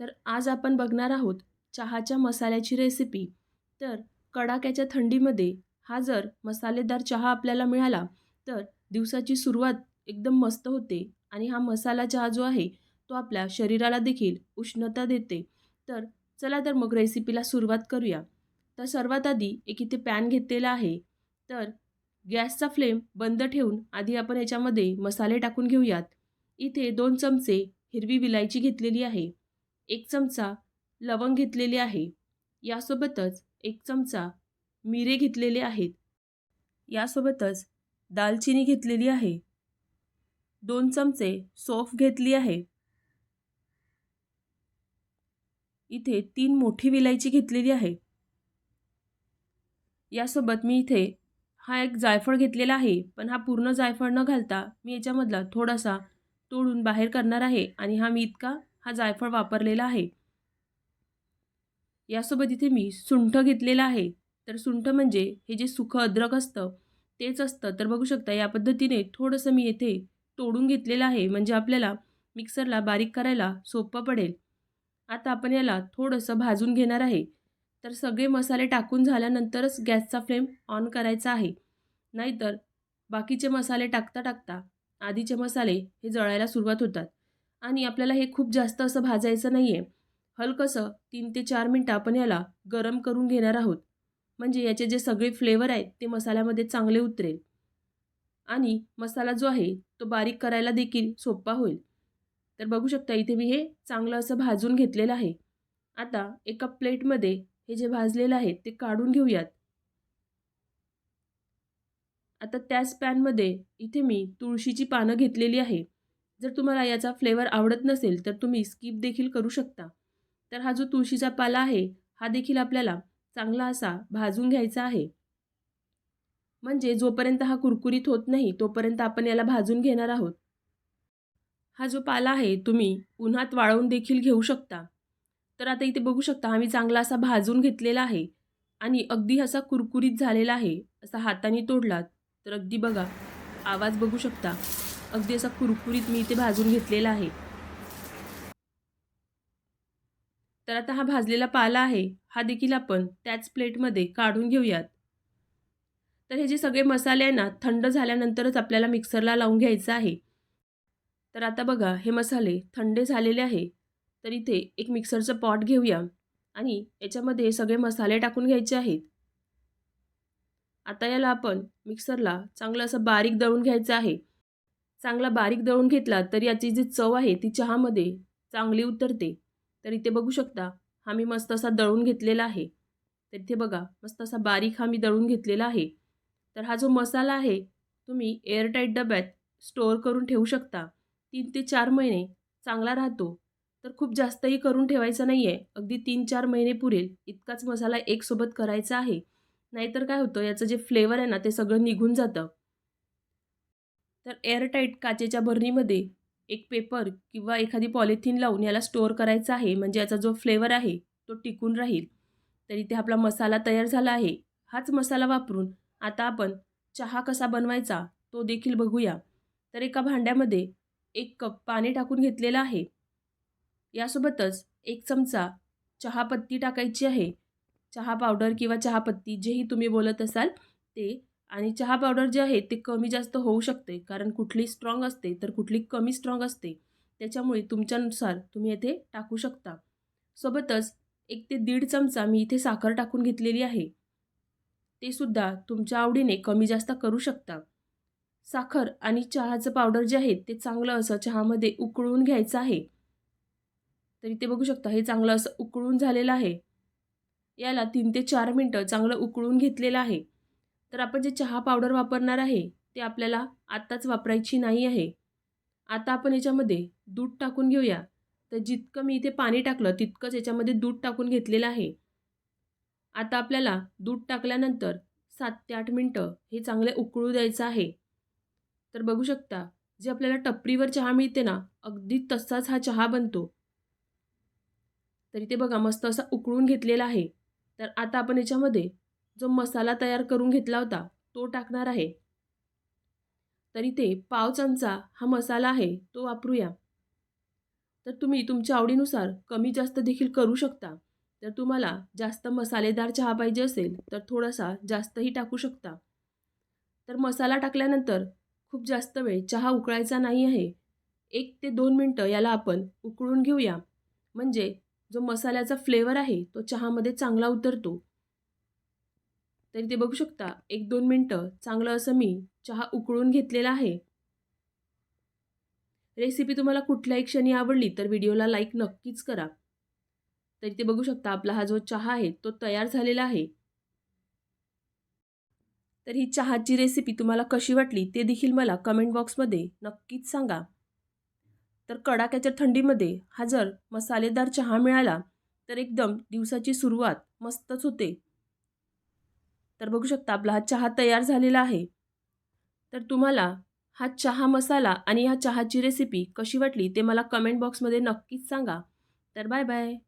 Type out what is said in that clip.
तर आज आपण बघणार आहोत चहाच्या मसाल्याची रेसिपी तर कडाक्याच्या थंडीमध्ये हा जर मसालेदार चहा आपल्याला मिळाला तर दिवसाची सुरुवात एकदम मस्त होते आणि हा मसाला चहा जो आहे तो आपल्या शरीराला देखील उष्णता देते. तर चला तर मग रेसिपीला सुरुवात करूया. तर सर्वात आधी एक इथे पॅन घेतलेला आहे. तर गॅसचा फ्लेम बंद ठेवून आधी आपण याच्यामध्ये मसाले टाकून घेऊयात. इथे दोन चमचे हिरवी विलायची घेतलेली आहे. एक चमचा लवंग घेतलेले आहे. यासोबतच एक चमचा मिरे घेतलेले आहेत. यासोबतच दालचिनी घेतलेली आहे. दोन चमचे सोफ घेतली आहे. इथे तीन मोठी विलायची घेतलेली आहे. यासोबत मी इथे हा एक जायफळ घेतलेला आहे पण हा पूर्ण जायफळ न घालता मी याच्यामधला थोडासा तोडून बाहेर करणार आहे आणि हा मी इतका हा जायफळ वापरलेला आहे. यासोबत इथे मी सुंठ घेतलेला आहे. तर सुंठ म्हणजे हे जे सुखं अद्रक असतं तेच असतं. तर बघू शकता या पद्धतीने थोडंसं मी येथे तोडून घेतलेलं आहे. म्हणजे आपल्याला मिक्सरला बारीक करायला सोपं पडेल. आता आपण याला थोडंसं भाजून घेणार आहे. तर सगळे मसाले टाकून झाल्यानंतरच गॅसचा फ्लेम ऑन करायचा आहे. नाहीतर बाकीचे मसाले टाकता टाकता आधीचे मसाले हे जळायला सुरुवात होतात. आणि आपल्याला हे खूप जास्त असं भाजायचं नाही आहे हलकंसं तीन ते चार मिनटं आपण याला गरम करून घेणार आहोत. म्हणजे याचे जे सगळे फ्लेवर आहेत ते मसाल्यामध्ये चांगले उतरेल. आणि मसाला जो आहे तो बारीक करायला देखील सोपा होईल. तर बघू शकता इथे मी हे चांगलं असं भाजून घेतलेलं आहे. आता एका प्लेटमध्ये हे जे भाजलेलं आहे ते काढून घेऊयात. आता त्याच पॅनमध्ये इथे मी तुळशीची पानं घेतलेली आहे. जर तुम्हाला याचा फ्लेवर आवडत नसेल तर तुम्ही स्किप देखील करू शकता. तर हा जो तुळशीचा पाला आहे हा देखील आपल्याला चांगला असा भाजून घ्यायचा आहे. म्हणजे जोपर्यंत हा कुरकुरीत होत नाही तोपर्यंत आपण याला भाजून घेणार आहोत. हा जो पाला आहे तुम्ही उन्हात वाळवून देखील घेऊ शकता. तर आता इथे बघू शकता आम्ही चांगला असा भाजून घेतलेला आहे. आणि अगदी असा कुरकुरीत झालेला आहे असा हाताने तोडलात तर अगदी बघा आवाज बघू शकता. अगदी असा कुरकुरीत मी इथे भाजून घेतलेला आहे. तर आता हा भाजलेला पाला आहे. हा देखील आपण त्याच प्लेटमध्ये काढून घेऊयात. तर हे जे सगळे मसाले आहे ना थंड झाल्यानंतरच आपल्याला मिक्सरला लावून घ्यायचं आहे. तर आता बघा हे मसाले थंड झालेले आहे. तर इथे एक मिक्सरचं पॉट घेऊया आणि याच्यामध्ये सगळे मसाले टाकून घ्यायचे आहेत. आता याला आपण मिक्सरला चांगलं असं बारीक दळून घ्यायचं आहे. चांगला बारीक दळून घेतला तर याची जी चव आहे ती चहामध्ये चांगली उतरते. तर इथे बघू शकता हा मी मस्त असा दळून घेतलेला आहे. तर इथे बघा मस्त असा बारीक हा मी दळून घेतलेला आहे. तर हा जो मसाला आहे तुम्ही एअरटाईट डब्यात स्टोअर करून ठेवू शकता. तीन ते चार महिने चांगला राहतो. तर खूप जास्तही करून ठेवायचं नाही आहे अगदी तीन चार महिने पुरेल. इतकाच मसाला एकसोबत करायचा आहे. नाहीतर काय होतं याचं जे फ्लेवर आहे ना ते सगळं निघून जातं. तर एअरटाईट काचेच्या भरणीमध्ये एक पेपर किंवा एखादी पॉलिथिन लावून याला स्टोअर करायचा आहे. म्हणजे याचा जो फ्लेवर आहे तो टिकून राहील. तर इथे आपला मसाला तयार झाला आहे. हाच मसाला वापरून आता आपण चहा कसा बनवायचा तो देखील बघूया. तर एका भांड्यामध्ये एक कप पाणी टाकून घेतलेलं आहे. यासोबतच एक चमचा चहापत्ती टाकायची आहे. चहा पावडर किंवा चहापत्ती जेही तुम्ही बोलत असाल ते आणि चहा पावडर जे आहे ते कमी जास्त होऊ शकते. कारण कुठली स्ट्रॉंग असते तर कुठली कमी स्ट्रॉंग असते त्याच्यामुळे तुमच्यानुसार तुम्ही येथे टाकू शकता. सोबतच एक ते दीड चमचा मी इथे साखर टाकून घेतलेली आहे. ते सुद्धा तुमच्या आवडीने कमी जास्त करू शकता. साखर आणि चहाचं पावडर जे आहे ते चांगलं असं चहामध्ये उकळून घ्यायचं आहे. तर इथे बघू शकता हे चांगलं असं उकळून झालेलं आहे. याला तीन ते चार मिनटं चांगलं उकळून घेतलेलं आहे. तर आपण जे चहा पावडर वापरणार आहे ते आपल्याला आत्ताच वापरायची नाही आहे. आता आपण याच्यामध्ये दूध टाकून घेऊया. तर जितकं मी इथे पाणी टाकलं तितकंच याच्यामध्ये दूध टाकून घेतलेलं आहे. आता आपल्याला दूध टाकल्यानंतर सात ते आठ मिनटं हे चांगले उकळू द्यायचं आहे. तर बघू शकता जे आपल्याला टपरीवर चहा मिळते ना अगदी तसाच हा चहा बनतो. तर इथे बघा मस्त असा उकळून घेतलेला आहे. तर आता आपण याच्यामध्ये जो मसाला तयार करून घेतला होता तो टाकणार आहे. तर इथे पाव चमचा हा मसाला आहे तो वापरूया. तर तुम्ही तुमच्या आवडीनुसार कमी जास्त देखील करू शकता. जर तुम्हाला जास्त मसालेदार चहा पाहिजे असेल तर थोडासा जास्तही टाकू शकता. तर मसाला टाकल्यानंतर खूप जास्त वेळ चहा उकळायचा नाही आहे. एक ते दोन मिनटं याला आपण उकळून घेऊया. म्हणजे जो मसाल्याचा फ्लेवर आहे तो चहामध्ये चांगला उतरतो. तरी ते बघू शकता. एक दोन मिनटं. चांगलं असं मी चहा उकळून घेतलेला आहे. रेसिपी तुम्हाला कुठल्याही क्षणी आवडली तर व्हिडिओला लाईक नक्कीच करा. तरी ते बघू शकता. आपला हा जो चहा आहे तो तयार झालेला आहे. तर ही चहाची रेसिपी तुम्हाला कशी वाटली ते देखील मला कमेंट बॉक्समध्ये नक्कीच सांगा. तर कडाक्याच्या थंडीमध्ये हा जर मसालेदार चहा मिळाला तर एकदम दिवसाची सुरुवात मस्तच होते. तर बघू शकता आपला हा चहा तयार झालेला आहे. तर तुम्हाला हा चहा मसाला आणि ह्या चहाची रेसिपी कशी वाटली ते मला कमेंट बॉक्समध्ये नक्कीच सांगा. तर बाय बाय